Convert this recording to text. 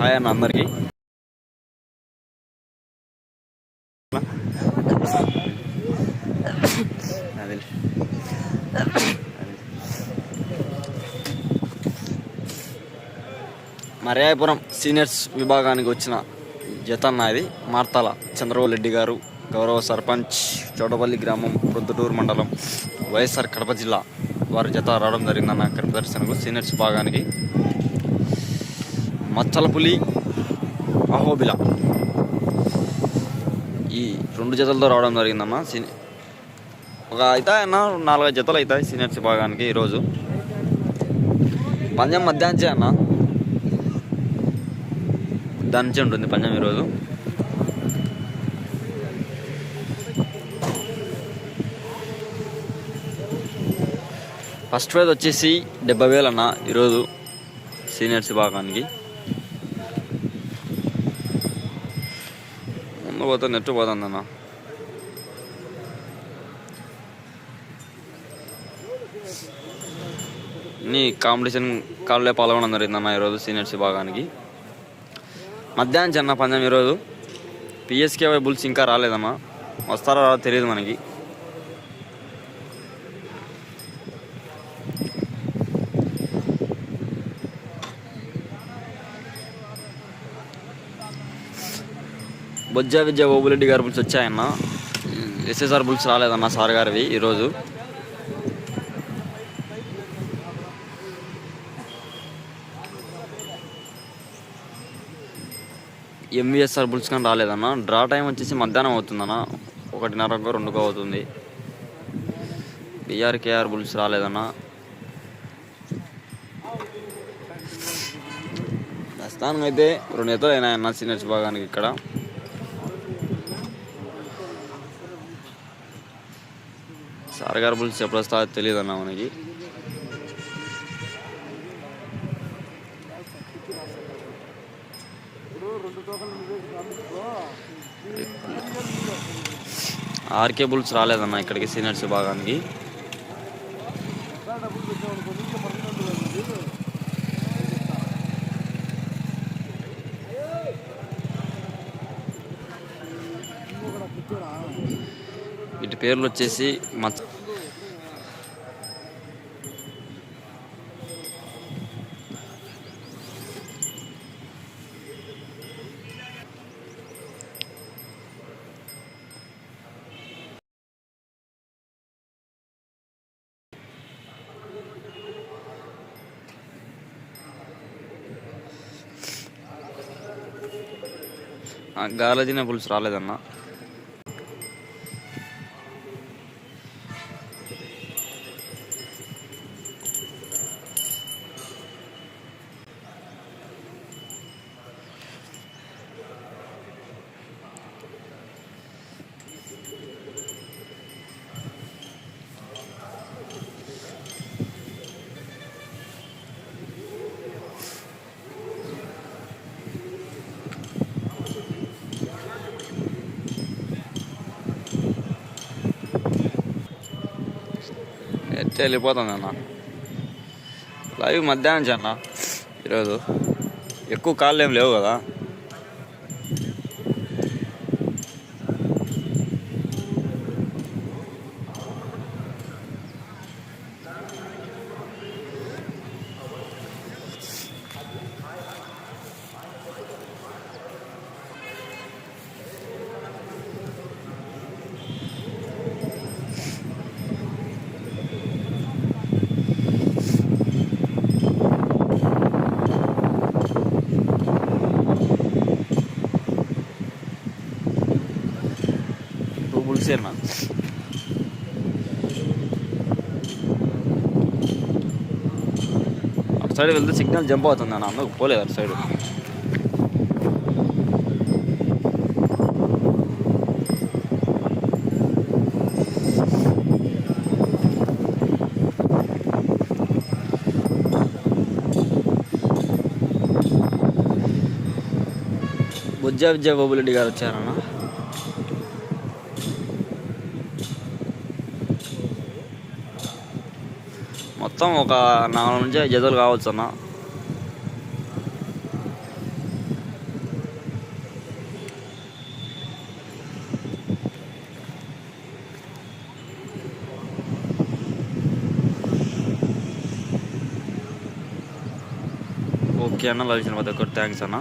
Hi అన్న అందరికి అదే మర్యాయపురం సీనియర్స్ విభాగానికి వచ్చిన జత నాది మార్తాల చంద్రబాబు రెడ్డి గారు గౌరవ సర్పంచ్ చోటపల్లి గ్రామం ప్రొద్దుటూరు మండలం వైఎస్ఆర్ కడప జిల్లా వారి జత రావడం జరిగిందన్న ఇక్కడ సీనియర్స్ విభాగానికి మచ్చలపులి అహోబిల ఈ రెండు జతలతో రావడం జరిగిందన్న సీని ఒక అయితే అన్న నాలుగైదు జతలు అవుతాయి సీనియర్స్ విభాగానికి ఈరోజు. పంజం మధ్యాహ్నం అన్న దాని నుంచి ఉంటుంది పంజం ఈరోజు ఫస్ట్ ప్రైజ్ వచ్చేసి డెబ్బై వేలు అన్న ఈరోజు సీనియర్స్ విభాగానికి. ముందు పోతే నెట్ పోతుంది అన్న. నీ కాంపిటీషన్ కాళ్ళే పాల్గొనడం జరిగిందన్న ఈరోజు సీనియర్స్ విభాగానికి. మధ్యాహ్నం చిన్న పందెం ఈరోజు. పిఎస్కే బుల్స్ ఇంకా రాలేదమ్మా. వస్తారో రాదో తెలియదు మనకి. బొజ్జా విద్యా ఓబులెడ్డి గారి బుల్స్ వచ్చాయన్న. ఎస్ఎస్ఆర్ బుల్స్ రాలేదన్న సార్ గారివి ఈరోజు. ఎంవిఎస్ఆర్ బుల్స్ కానీ రాలేదన్న. డ్రా టైం వచ్చేసి మధ్యాహ్నం అవుతుందన్న. ఒకటిన్నరకు రెండుకో అవుతుంది. బిఆర్కేఆర్ బుల్స్ రాలేదన్న. ప్రస్తుతానికి అయితే రెండు ఎత్తులు అయినాయన్న సీనియర్స్ భాగానికి ఇక్కడ. సార్ గారు బుల్స్ ఎప్పుడు వస్తాయో తెలియదన్న మనకి. ఆర్కే బుల్స్ రాలేదన్న ఇక్కడికి సీనియర్స్ విభాగానికి. వీటి పేర్లు వచ్చేసి మచ్చ గాలదిన పులుసు రాలేదన్న. ఎట్లా వెళ్ళిపోతుంది అన్న. లైవ్ మధ్యాహ్నం అన్న. ఈరోజు ఎక్కువ కాళ్ళు ఏం లేవు కదా. పులుసు అన్న అటు సైడ్ వెళ్తే సిగ్నల్ జంప్ అవుతుంది అన్న అందుకు పోలేదు అటు సైడ్ బుజ్జా విద్యా బాబులెడ్డి గారు వచ్చారన్నా. మొత్తం ఒక నాలుగు నుంచి ఐదు జతలు కావచ్చు అన్న. ఓకే అన్న లభించిన ప్రతి ఒక్కరు థ్యాంక్స్ అన్న.